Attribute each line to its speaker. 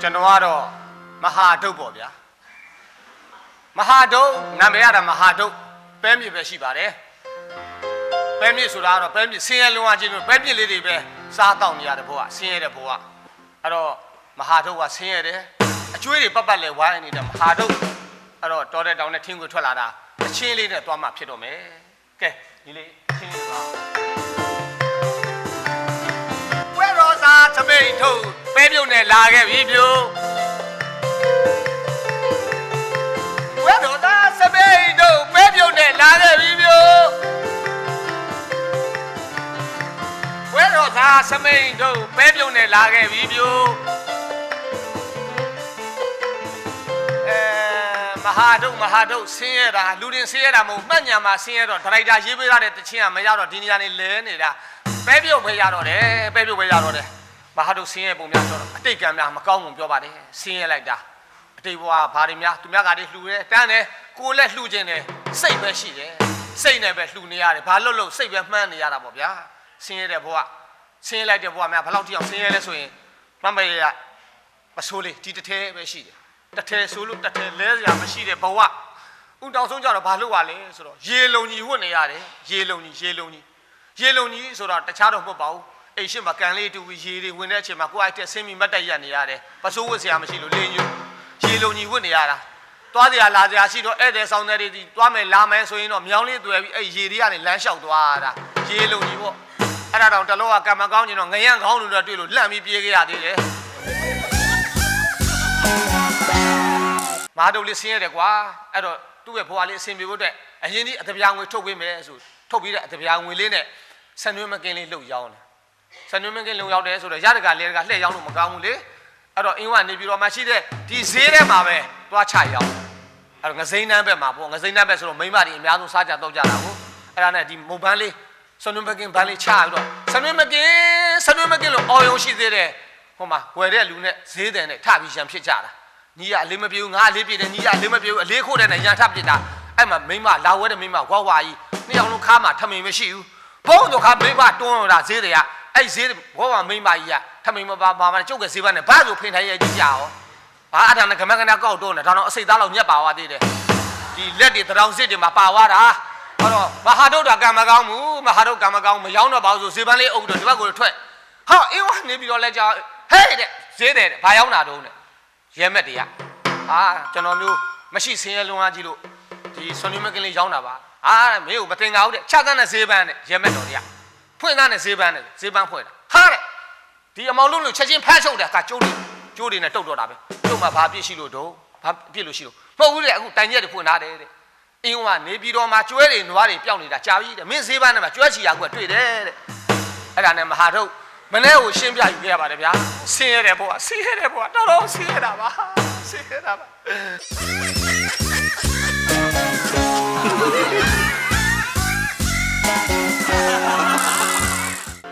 Speaker 1: ကျွန်တော်ကတော့မဟာဒုတ်ပေါ့ဗျာမဟာဒုတ်နာမည်ရတာမဟာဒုတ်ပဲမြစ်ပဲရှိပါတယ်ပဲမြစ်ဆိုတာကတော့ပဲမြစ်ဆင်းရဲလုံးဝချင်းလို့ပဲမြစ်လေးတွေပဲစားတောက်နေရတဲ့ဘဝဆင်းရဲတဲ့ဘဝအဲ့တော့မဟာဒုတ်ကဆင်းရဲတယ်အကျွေးတွေပတ်ပတ်လဲဝိုင်းနေတဲ့မဟာဒုတ်အဲ့တော့တော်တဲ့တောင်နဲ့ထင်းကိုထွက်လာတာအချင်းလေးနဲ့သွားမှဖြစ်တော့မယ်ကဲဒီလေးချင်းလေးပါဝဲရောစာသမိန်ထုတ် ပဲပြုတ်နဲ့လာခဲ့ပြီပြိုဝဲတော်သားစပိန်တို့ပဲပြုတ်နဲ့လာခဲ့ပြီမျိုးဝဲတော်သားစမိန်တို့ပဲပြုတ်နဲ့လာခဲ့ပြီမျိုးအဲမဟာတို့မဟာတို့ဆင်းရဲတာလူတင်ဆင်းရဲတာမဟုတ်မှတ်ညာမှာဆင်းရဲတော့ဒရိုက်တာရေးပေးရတဲ့တခြင်းကမရတော့ဒီနေရာနေလဲနေတာပဲပြုတ်ပဲရတော့တယ်ပဲပြုတ်ပဲရတော့တယ် မဟာတို့ဆင်းရဲပုံများဆိုတော့အတိတ်ကံများမကောင်းဘူးပြောပါတယ်ဆင်းရဲလိုက်တာအတိတ်ဘဝဘာတွေများသူများကတည်းလှူတယ်တန်းတယ်ကိုယ်လည်းလှူခြင်းတယ်စိတ်ပဲရှိတယ်စိတ်နဲ့ပဲလှူနေရတယ်ဘာလို့လို့စိတ်ပဲမှန်းနေရတာပေါ့ဗျာဆင်းရဲတဲ့ဘဝဆင်းရဲလိုက်တဲ့ဘဝများဘယ်လောက်တိအောင်ဆင်းရဲလဲဆိုရင်မမရရမဆိုးလေးဒီတစ်ထဲပဲရှိတယ်တစ်ထဲဆိုလို့တစ်ထဲလဲစရာမရှိတဲ့ဘဝဥတောင်ဆုံးကြတော့ဘာလို့ ਆ လဲဆိုတော့ရေလုံကြီးဝတ်နေရတယ်ရေလုံကြီးရေလုံကြီးရေလုံကြီးဆိုတော့တခြားတော့မဟုတ်ပါဘူး အိမ်ရှိမှာကန်လေးတူပြီးရေတွေဝင်တဲ့အချိန်မှာကိုယ်အိုက်တဲ့ဆင်းပြီးမတ်တက်ရက်နေရတယ်ပစိုးဝတ်စရာမရှိလို့လင်းညူရေလုံကြီးဝတ်နေရတာသွားစရာလာစရာရှိတော့ဧည့်သည်ဆောင်တဲ့တွေဒီသွားမယ်လာမယ်ဆိုရင်တော့မြောင်းလေးတွေ့ပြီးအဲ့ရေတွေကနေလမ်းလျှောက်သွားတာရေလုံကြီးပေါ့အဲ့ဒါတော့တလောကကံမကောင်းကျင်တော့ငရံကောင်းလို့တော့တွေ့လို့လှမ်းပြီးပြေးခဲ့ရသေးတယ်မဟာဒုတ်လေးဆင်းရတယ်ကွာအဲ့တော့သူ့ရဲ့ဘွားလေးအဆင်ပြေဖို့အတွက်အရင်ဒီအတပြာငွေထုတ်ပေးမယ်ဆိုထုတ်ပြီးတဲ့အတပြာငွေလေးနဲ့ဆန်နွေးမကင်းလေးလှုပ်ရောင်းတယ် ဆန်နွေးမကင်းလှုပ်ရောက်တယ်ဆိုတော့ရတကလေးကလှည့်ရောင်းလို့မကောင်းဘူးလေအဲ့တော့အင်းကနေပြီးတော့မှရှိတဲ့ဒီဈေးထဲမှာပဲသွားချရောက်အဲ့တော့ငစိမ့်နှမ်းဘက်မှာပေါ့ငစိမ့်နှမ်းဘက်ဆိုတော့မိန်းမတွေအများဆုံးစားကြတော့ကြတာကိုအဲ့ဒါနဲ့ဒီမုတ်ပန်းလေးစနွမကင်ဘန်းလေးချပြီးတော့စနွမကင်စနွမကင်လို့အော်ယုံရှိသေးတယ်ဟိုမှာဝယ်တဲ့လူနဲ့ဈေးတယ်နဲ့ထပြီးရံဖြစ်ကြတာညီကအလေးမပြေဘူးငါအလေးပြေတယ်ညီကအလေးမပြေဘူးအလေးခိုးတယ်နဲ့ရံထပြစ်တာအဲ့မှာမိန်းမလာဝဲတဲ့မိန်းမဝါဝါကြီးနှစ်ယောက်လုံးခါမှာထမိန်မရှိဘူးဘုံတို့ခါမိန်းမတွန်းတာဈေးတွေက အဲ့ဈေးဘောကမိန်းမကြီးကထမိန်မပါပါမကျုပ်ကဈေးပန်းနဲ့ဘာလို့ဖိန်ထိုင်ရဲ့ကြည့်ကြရောဘာအထာနဲ့ခမခဏကောက်တော့နေဒါတော့အစိတ်သားလောက်ညက်ပါသွားသေးတယ်ဒီလက်တွေတောင်စစ်တွေမှာပါသွားတာဟောတော့မဟာဒုတ်တာကံမကောင်းဘူးမဟာဒုတ်ကံမကောင်းမရောင်းတော့ပါဘူးဆိုဇေပန်းလေးအုပ်တော့ဒီဘက်ကိုထွက်ဟာအင်းဝနေပြီးတော့လဲကြောက်ဟဲ့တဲ့ဈေးတယ်ဘာရောက်တာတုံးတဲ့ရဲမက်တွေကဟာကျွန်တော်မျိုးမရှိဆင်းရဲလွန်အားကြီးလို့ဒီဆွန်နီမကင်းလေးရောင်းတာပါဟာတဲ့မင်းကိုမတင်ကြဘူးတဲ့ချက်သားနဲ့ဈေးပန်းတဲ့ရဲမက်တော်တွေက ဖွင့်သားနဲ့ဈေးပန်းတဲ့ဈေးပန်းဖွင့်တာဟာတဲ့ဒီအမောင်လုံးလို့ချက်ချင်းဖမ်းချုပ်တယ်ကကျိုးတွေကျိုးတွေနဲ့တုတ်တော့တာပဲကျုပ်မှဘာပြစ်ရှိလို့တော့ဘာပြစ်လို့ရှိလို့မဟုတ်ဘူးတဲ့အခုတိုင်ရက်တွေဖွင့်ထားတယ်တဲ့အင်းကနေပြီးတော့မှကျွဲတွေနွားတွေပျောက်နေတာကြာပြီတဲ့မင်းဈေးပန်းနဲ့မှကျွဲချီရကူကတွေ့တယ်တဲ့အဲ့ဒါနဲ့မဟာထုတ်မနေ့ကိုရှင်းပြယူခဲ့ရပါတယ်ဗျာဆင်းရဲတယ်ဘုရားဆင်းရဲတယ်ဘုရားတော်တော်ဆင်းရဲတာပါဆင်းရဲတာပါ